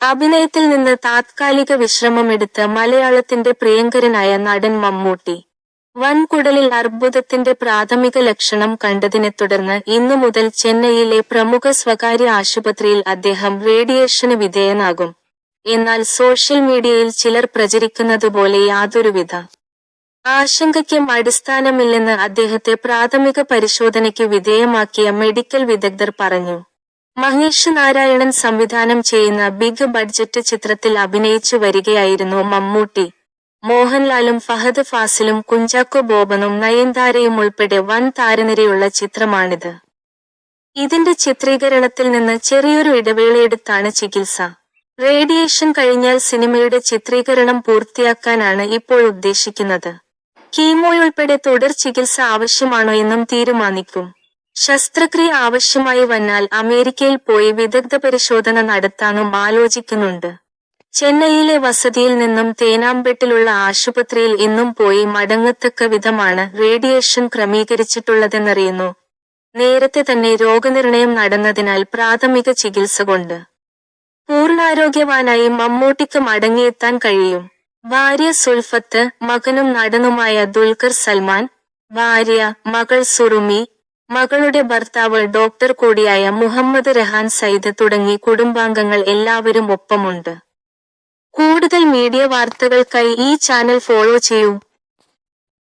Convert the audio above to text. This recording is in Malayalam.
അഭിനയത്തിൽ നിന്ന് താത്കാലിക വിശ്രമമെടുത്ത് മലയാളത്തിന്റെ പ്രിയങ്കരനായ നടൻ മമ്മൂട്ടി. വൻകുടലിൽ അർബുദത്തിന്റെ പ്രാഥമിക ലക്ഷണം കണ്ടതിനെ തുടർന്ന് ഇന്നു മുതൽ ചെന്നൈയിലെ പ്രമുഖ സ്വകാര്യ ആശുപത്രിയിൽ അദ്ദേഹം റേഡിയേഷന് വിധേയനാകും. എന്നാൽ സോഷ്യൽ മീഡിയയിൽ ചിലർ പ്രചരിക്കുന്നതുപോലെ യാതൊരുവിധ ആശങ്കയ്ക്കും അടിസ്ഥാനമില്ലെന്ന് അദ്ദേഹത്തെ പ്രാഥമിക പരിശോധനയ്ക്ക് വിധേയമാക്കിയ മെഡിക്കൽ വിദഗ്ധർ പറഞ്ഞു. മഹേഷ് നാരായണൻ സംവിധാനം ചെയ്യുന്ന ബിഗ് ബഡ്ജറ്റ് ചിത്രത്തിൽ അഭിനയിച്ചു വരികയായിരുന്നു മമ്മൂട്ടി. മോഹൻലാലും ഫഹദ് ഫാസിലും കുഞ്ചാക്കോ ബോബനും നയൻതാരയും ഉൾപ്പെടെ വൻ താരനിരയുള്ള ചിത്രമാണിത്. ഇതിന്റെ ചിത്രീകരണത്തിൽ നിന്ന് ചെറിയൊരു ഇടവേളയെടുത്താണ് ചികിത്സ. റേഡിയേഷൻ കഴിഞ്ഞാൽ സിനിമയുടെ ചിത്രീകരണം പൂർത്തിയാക്കാനാണ് ഇപ്പോൾ ഉദ്ദേശിക്കുന്നത്. കീമോയുൾപ്പെടെ തുടർ ചികിത്സ ആവശ്യമാണോ എന്നും തീരുമാനിക്കും. ശസ്ത്രക്രിയ ആവശ്യമായി വന്നാൽ അമേരിക്കയിൽ പോയി വിദഗ്ധ പരിശോധന നടത്താനും ആലോചിക്കുന്നുണ്ട്. ചെന്നൈയിലെ വസതിയിൽ നിന്നും തേനാമ്പെട്ടിലുള്ള ആശുപത്രിയിൽ ഇന്നും പോയി മടങ്ങത്തക്ക വിധമാണ് റേഡിയേഷൻ ക്രമീകരിച്ചിട്ടുള്ളതെന്നറിയുന്നു. നേരത്തെ തന്നെ രോഗനിർണയം നടന്നതിനാൽ പ്രാഥമിക ചികിത്സ കൊണ്ട്. പൂർണാരോഗ്യവാനായി മമ്മൂട്ടിക്ക് മടങ്ങിയെത്താൻ കഴിയും. ഭാര്യ സുൽഫത്ത് മകനും നടനുമായ ദുൽഖർ സൽമാൻ ഭാര്യ മകൾ സുറുമി മകളുടെ ഭർത്താവ് ഡോക്ടർ കൂടിയായ മുഹമ്മദ് റഹാൻ സയ്യിദ് തുടങ്ങി കുടുംബാംഗങ്ങൾ എല്ലാവരും ഒപ്പമുണ്ട്. കൂടുതൽ മീഡിയ വാർത്തകൾക്കായി ഈ ചാനൽ ഫോളോ ചെയ്യൂ.